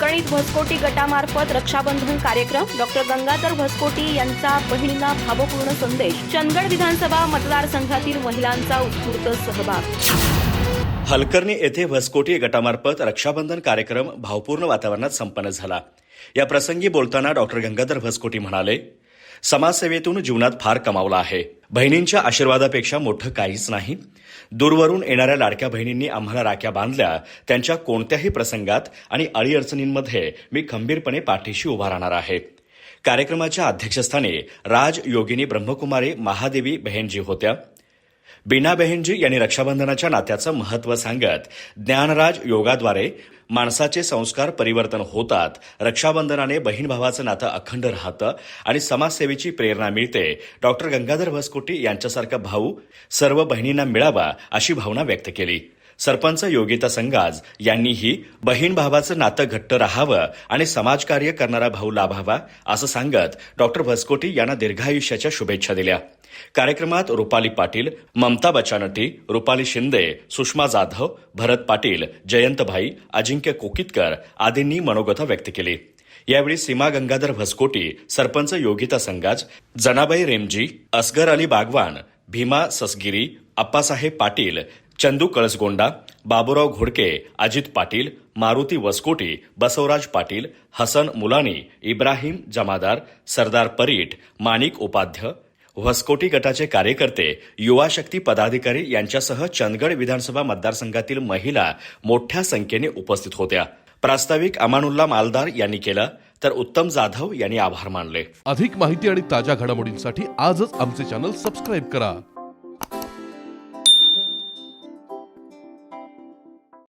हलकर्णीत भस्कोटी गटामार्फत रक्षाबंधन कार्यक्रम. डॉक्टर गंगाधर भस्कोटी यांचा बहिणींना भावपूर्ण संदेश. चंदगड विधानसभा मतदारसंघातील महिलांचा उत्स्फूर्त सहभाग. हलकर्णी येथे भसकोटी गटामार्फत रक्षाबंधन कार्यक्रम भावपूर्ण वातावरणात संपन्न झाला. या प्रसंगी बोलताना डॉक्टर गंगाधर भस्कोटी म्हणाले समाजसेवेतून जीवनात फार कमावला आहे. बहिणींच्या आशीर्वादापेक्षा मोठं काहीच नाही. दूरवरून येणाऱ्या लाडक्या बहिणींनी आम्हाला राख्या बांधल्या त्यांच्या कोणत्याही प्रसंगात आणि अडीअडचणींमध्ये मी खंबीरपणे पाठीशी उभा राहणार आहे. कार्यक्रमाच्या अध्यक्षस्थानी राज योगिनी ब्रह्मकुमारी महादेवी बहेनजी होत्या. बीना बहेनजी यांनी रक्षाबंधनाच्या नात्याचं महत्त्व सांगत ज्ञानराज योगाद्वारे माणसाचे संस्कार परिवर्तन होतात रक्षाबंधनाने बहीण भावाचं नातं अखंड राहतं आणि समाजसेवेची प्रेरणा मिळते. डॉक्टर गंगाधर भसकोटी यांच्यासारखा भाऊ सर्व बहिणींना मिळावा अशी भावना व्यक्त केली. सरपंच योगिता संगाज यांनीही बहीण भावाचं नातं घट्ट राहावं आणि समाजकार्य करणारा भाऊ लाभावा असं सांगत डॉक्टर भसकोटी यांना दीर्घायुष्याच्या शुभेच्छा दिल्या. कार्यक्रमात रुपाली पाटील ममता बचानटी रुपाली शिंदे सुषमा जाधव भरत पाटील जयंतभाई अजिंक्य कोकितकर आदींनी मनोगत व्यक्त केली. यावेळी सीमा गंगाधर भसकोटी सरपंच योगिता संगाज जनाबाई रेमजी असगर अली बागवान भीमा ससगिरी अप्पासाहेब पाटील चंदू कळसगोंडा बाबूराव घोडके अजित पाटील मारुती वसकोटी बसवराज पाटील हसन मुलानी इब्राहिम जमादार सरदार परीट माणिक उपाध्य वसकोटी गटाचे कार्यकर्ते युवा शक्ती पदाधिकारी यांच्यासह चंदगड विधानसभा मतदारसंघातील महिला मोठ्या संख्येने उपस्थित होत्या. प्रास्ताविक अमानुल्ला मालदार यांनी केलं तर उत्तम जाधव यांनी आभार मानले. अधिक माहिती आणि ताज्या घडामोडींसाठी आजच आमचे चॅनल सबस्क्राईब करा.